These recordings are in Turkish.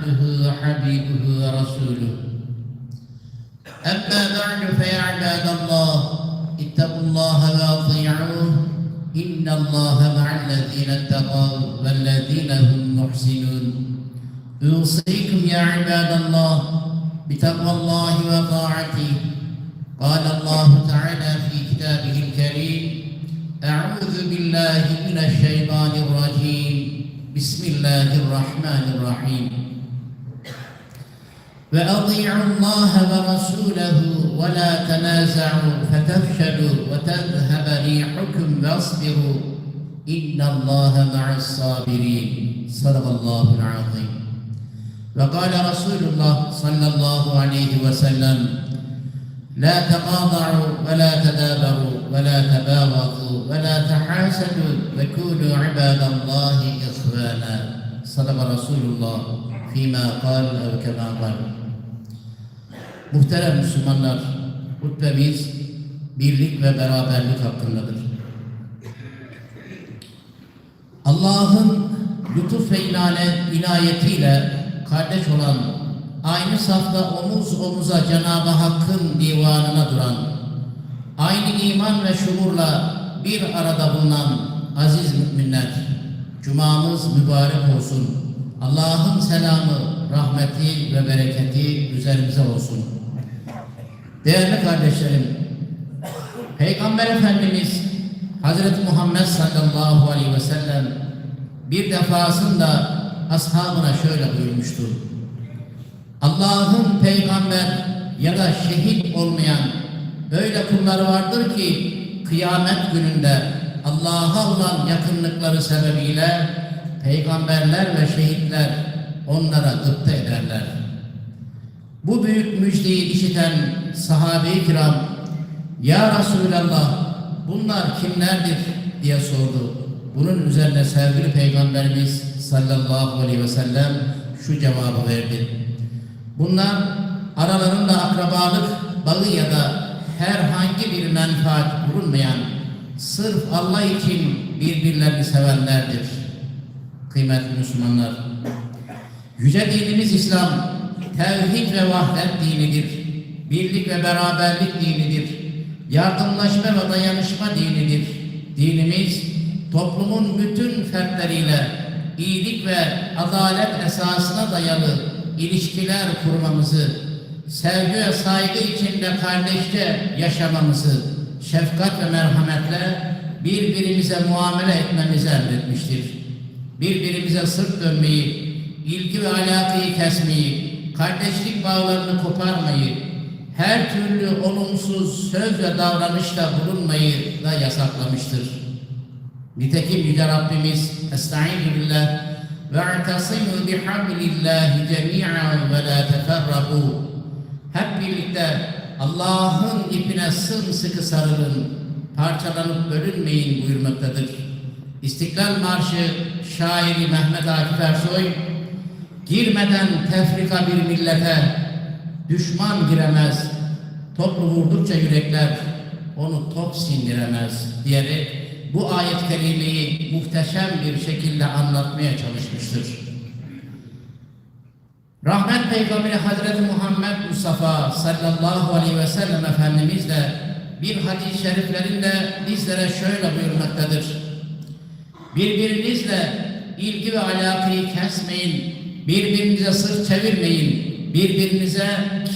عبده وحبيبه ورسوله أما بعد فيا عباد الله اتقوا الله وأطيعوه إن الله مع الذين اتقوا والذين هم محسنون أوصيكم يا عباد الله بتقوى الله وطاعته قال الله تعالى في كتابه الكريم أعوذ بالله من الشيطان الرجيم بسم الله الرحمن الرحيم وأطيعوا الله ورسوله ولا تنازعوا فتفشلوا وتذهب ريحكم واصبروا. إن الله مع الصابرين. صدق الله العظيم. وقال رسول الله صلى الله عليه وسلم لا تقاطعوا ولا تدابروا ولا تباغضوا ولا تحاسدوا وكونوا عباد الله إخوانا. صدق رسول الله فيما قال أو كما قال. Muhterem Müslümanlar, hutbemiz birlik ve beraberlik hakkındadır. Allah'ın lütuf ve inayetiyle kardeş olan, aynı safta omuz omuza Cenab-ı Hakk'ın divanına duran, aynı iman ve şuurla bir arada bulunan aziz müminler, Cumamız mübarek olsun. Allah'ın selamı, rahmeti ve bereketi üzerimize olsun. Değerli kardeşlerim, Peygamber Efendimiz Hazreti Muhammed sallallahu aleyhi ve sellem bir defasında ashabına şöyle buyurmuştu. Allah'ın peygamber ya da şehit olmayan öyle kulları vardır ki kıyamet gününde Allah'a olan yakınlıkları sebebiyle peygamberler ve şehitler onlara gıpta ederler. Bu büyük müjdeyi işiten sahabe-i kiram Ya Resulallah bunlar kimlerdir diye sordu. Bunun üzerine sevgili Peygamberimiz sallallahu aleyhi ve sellem şu cevabı verdi. Bunlar aralarında akrabalık bağı ya da herhangi bir menfaat bulunmayan sırf Allah için birbirlerini sevenlerdir. Kıymetli Müslümanlar, Yüce dinimiz İslam, tevhid ve vahdet dinidir. Birlik ve beraberlik dinidir. Yardımlaşma ve dayanışma dinidir. Dinimiz, toplumun bütün fertleriyle iyilik ve adalet esasına dayalı ilişkiler kurmamızı, sevgi ve saygı içinde kardeşçe yaşamamızı, şefkat ve merhametle birbirimize muamele etmemizi emretmiştir. Birbirimize sırt dönmeyi, ilgi ve alakayı kesmeyi, kardeşlik bağlarını koparmayı, her türlü olumsuz söz ve davranışta bulunmayı da yasaklamıştır. Nitekim Yüce Rabbimiz Estaizu billah ve i'tasimu bihablillahi cemi'an ve la teferraku hep birlikte Allah'ın ipine sımsıkı sarılın, parçalanıp bölünmeyin buyurmaktadır. İstiklal Marşı şairi Mehmet Akif Ersoy, girmeden tefrika bir millete düşman giremez, toplu vurdukça yürekler onu top sindiremez diyerek bu ayet kerimeyi muhteşem bir şekilde anlatmaya çalışmıştır. Rahmet Peygamberi Hazreti Muhammed Mustafa sallallahu aleyhi ve sellem Efendimiz de bir hadis-i şeriflerinde bizlere şöyle buyurmaktadır. Birbirinizle ilgi ve alakayı kesmeyin, birbirinize sırt çevirmeyin, birbirinize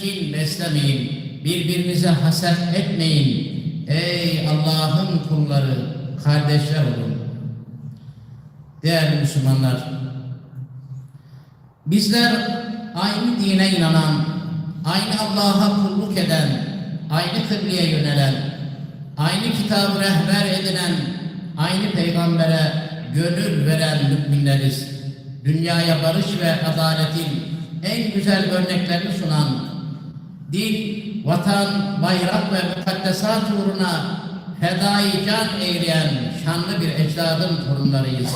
kin beslemeyin, birbirinize haset etmeyin. Ey Allah'ın kulları, kardeşler olun. Değerli Müslümanlar, bizler aynı dine inanan, aynı Allah'a kulluk eden, aynı kıbleye yönelen, aynı kitabı rehber edinen, aynı peygambere gönül veren müminleriz. Dünyaya barış ve adaletin en güzel örneklerini sunan, din, vatan, bayrak ve mukaddesat uğruna fedai can eğleyen şanlı bir ecdadın torunlarıyız.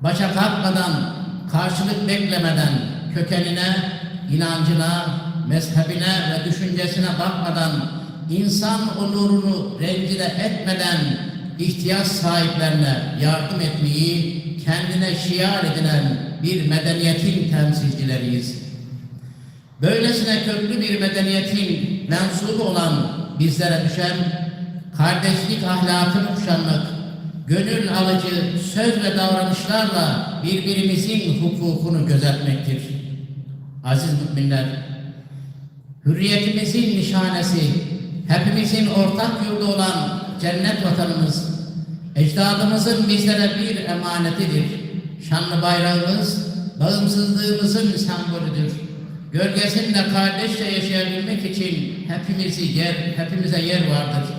Başa kalkmadan, karşılık beklemeden, kökenine, inancına, mezhebine ve düşüncesine bakmadan, insan onurunu rencide etmeden ihtiyaç sahiplerine yardım etmeyi kendine şiar edinen bir medeniyetin temsilcileriyiz. Böylesine köklü bir medeniyetin mensubu olan bizlere düşen kardeşlik ahlakını kuşanmak, gönül alıcı söz ve davranışlarla birbirimizin hukukunu gözetmektir. Aziz müminler, hürriyetimizin nişanesi, hepimizin ortak yurdu olan cennet vatanımız, ecdadımızın bizlere bir emanetidir. Şanlı bayrağımız, bağımsızlığımızın sembolüdür. Gölgesinde kardeşçe yaşayabilmek için hepimizi yer, hepimize yer vardır.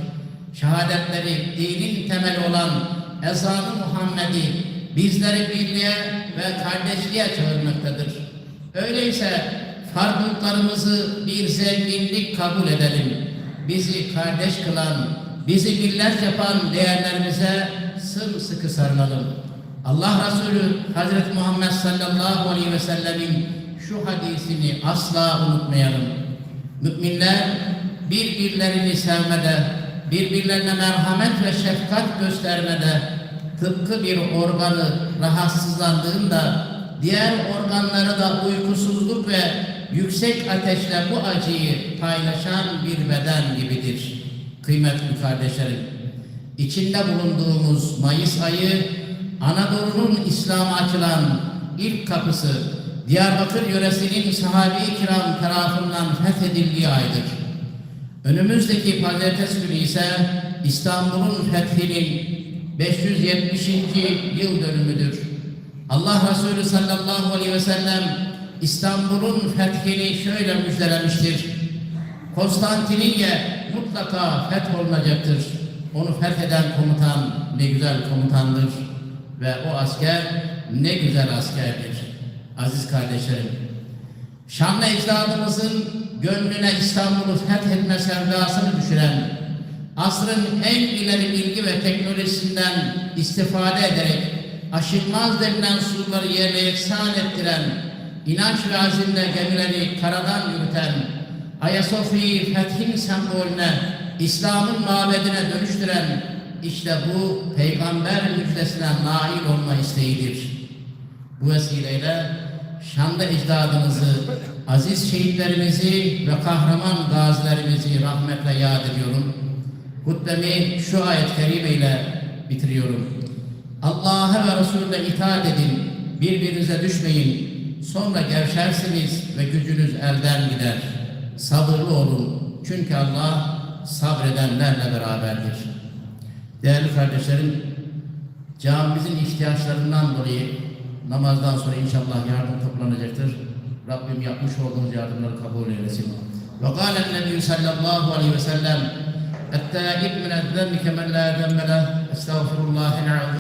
Şehadetleri, dinin temeli olan ezanı Muhammed'i bizleri birliğe ve kardeşliğe çağırmaktadır. Öyleyse farklılıklarımızı bir zenginlik kabul edelim. Bizi kardeş kılan, bizi millet yapan değerlerimize sımsıkı sarılalım. Allah Resulü Hazreti Muhammed sallallahu aleyhi ve sellemin şu hadisini asla unutmayalım. Müminler birbirlerini sevmede, birbirlerine merhamet ve şefkat göstermede, tıpkı bir organı rahatsızlandığında diğer organları da uykusuzluk ve yüksek ateşle bu acıyı paylaşan bir beden gibidir. Kıymetli kardeşlerim, içinde bulunduğumuz Mayıs ayı Anadolu'nun İslam'a açılan ilk kapısı Diyarbakır yöresinin sahabi kiram tarafından fethedildiği aydır. Önümüzdeki pazartesi günü ise İstanbul'un fethinin 570. yıl dönümüdür. Allah Resulü sallallahu aleyhi ve sellem İstanbul'un fethini şöyle müjdelemiştir. Konstantiniyye mutlaka fetholunacaktır. Onu fetheden komutan ne güzel komutandır ve o asker ne güzel askerdir. Aziz kardeşlerim, Şanlı ecdadımızın gönlüne İstanbul'u fethetme sevdasını düşüren, asrın en ileri bilgi ve teknolojisinden istifade ederek aşılmaz denilen surları yerle yeksan ettiren, inanç ve azimle gemileri karadan yürüten, Ayasofya'yı fethin sembolüne, İslam'ın mabedine dönüştüren, işte bu peygamber müjdesine nail olma isteğidir. Bu vesileyle şanlı ecdadımızı, aziz şehitlerimizi ve kahraman gazilerimizi rahmetle yad ediyorum. Hutbemi şu ayet-i ile bitiriyorum. Allah'a ve Resulüne itaat edin, birbirinize düşmeyin. Sonra gevşersiniz ve gücünüz elden gider Sabırlı olun. Çünkü Allah sabredenlerle beraberdir. Değerli kardeşlerim, camimizin ihtiyaçlarından dolayı namazdan sonra inşallah yardım toplanacaktır. Rabbim yapmış olduğumuz yardımları kabul eylesin. Ve kâlen nebiyyü sallallahu aleyhi ve sellem التائب من الذنب كمن لا ذنب له استغفر الله العظيم